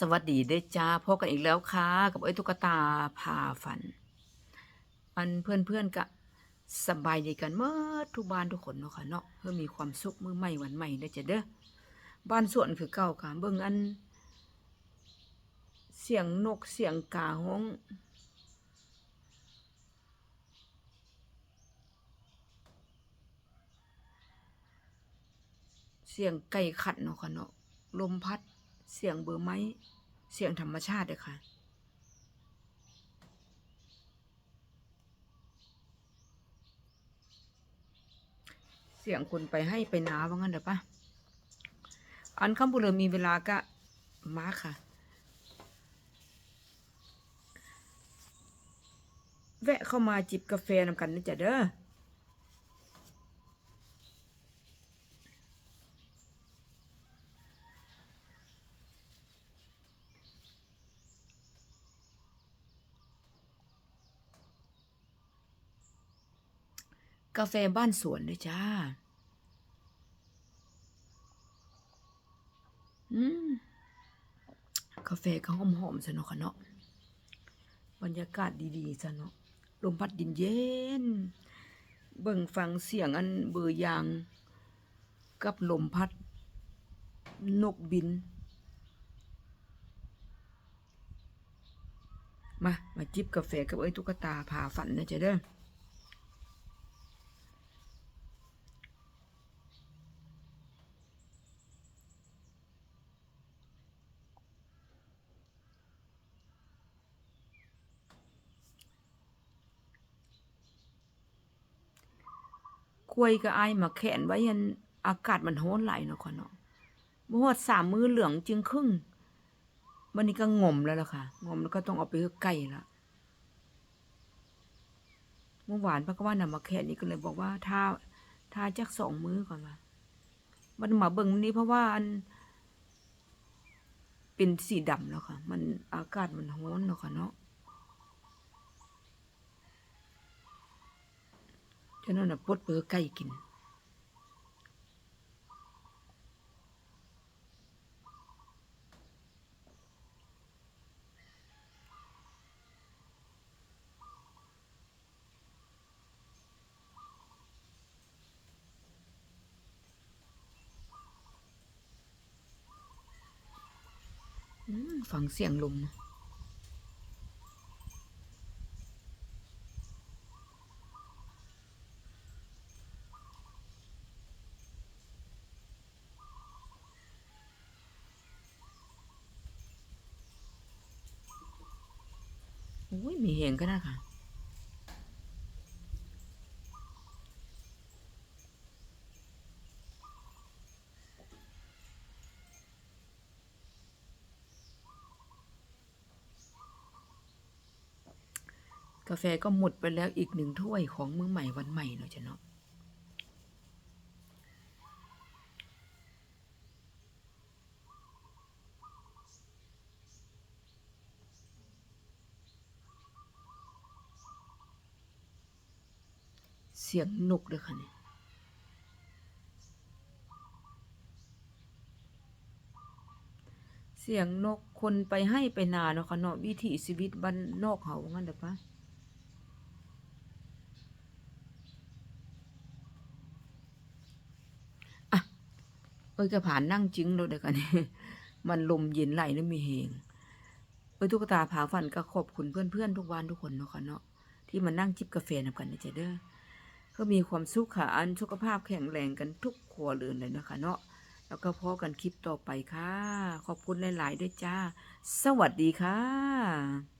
สวัสดีเด้จ้าพบกันอีกแล้วค่ะ กับไอ้ตุ๊กตาพาฝัน อันเพื่อนเพื่อนๆก็สบายดีกันเมื่อทุกบ้านทุกคนเนาะค่ะเนาะเพื่อมีความสุขมือใหม่วันใหม่ได้จ้ะเด้อบ้านสวนคือเก่าค่ะเบิ่งอัน เสียงนกเสียงกาห้องเสียงไก่ขัดเนาะค่ะเนาะลมพัด เสียงเบอร์ไม้ เสียงธรรมชาติเลยค่ะ เสียงคนไปให้ไปนาว่างั้นเดี๋ยวปะอันคำบุเรมีเวลาก็มาค่ะ แวะเข้ามาจิบกาแฟนำกันนะจ๊ะเด้อ กาแฟบ้านสวนเลยจ้า อืม กาแฟก็หอมหอมๆซะเนาะค่ะเนาะ บรรยากาศดีๆซะเนาะลมพัดเย็นเย็น เบิ่งฟังเสียงอันเบอร์ยาง กับลมพัด นกบิน มา มาจิบกาแฟกับเอ้ตุ๊กตาพาฝันนะจ๊ะเด้อ กล้วยก็อมาแขนไว้ยันอากาศมันร้อนไหลเนาะค่ะเนาะเมื่อวดสามมือเหลืองจึงครึ่งวันนี้ก็งมแล้วล่ะค่ะ งมแล้วก็ต้องเอาไปให้ไก่ละเมื่อวานพระก็ว่านำมาแขนนี่ก็เลยบอกว่าถ้าถ้าจักสองมือก่อนมามันมาเบิ่งนี้เพราะว่าอัน เป็นสีดำแล้วค่ะ มันอากาศมันร้อนเนาะค่ะเนาะ ฉะนั้นน่ะปดเปลือไก่กิน ฟังเสียงลมอุ้ย มีเหงก็ได้ค่ะกาแฟก็หมดไปแล้วอีกหนึ่งถ้วยของมื้อใหม่วันใหม่เนาะจ้ะเนาะ เสียงนกเลยค่ะเนี่ยเสียงนกคนไปให้ไปนาเนาะค่ะเนาะวิถีชีวิตบ้านนอกเขาว่างั้นเด้อปะอะเอ้ยกระผานนั่งจึงเราเด้อค่ะนี่มันลมเย็นไหลแล้วมีเฮงเอ้ยตุ๊กตาผาฟันก็ขอบคุณเพื่อนๆทุกวันทุกคนเนาะค่ะเนาะที่มานั่งจิบกาแฟนำกันนะจ๊เด้อ ก็มีความสุขค่ะอันสุขภาพแข็งแรงกันทุกครัวเรือนเลยนะคะเนาะแล้วก็พอกันคลิปต่อไปค่ะ ขอบคุณหลาย ๆ ด้วยจ้า สวัสดีค่ะ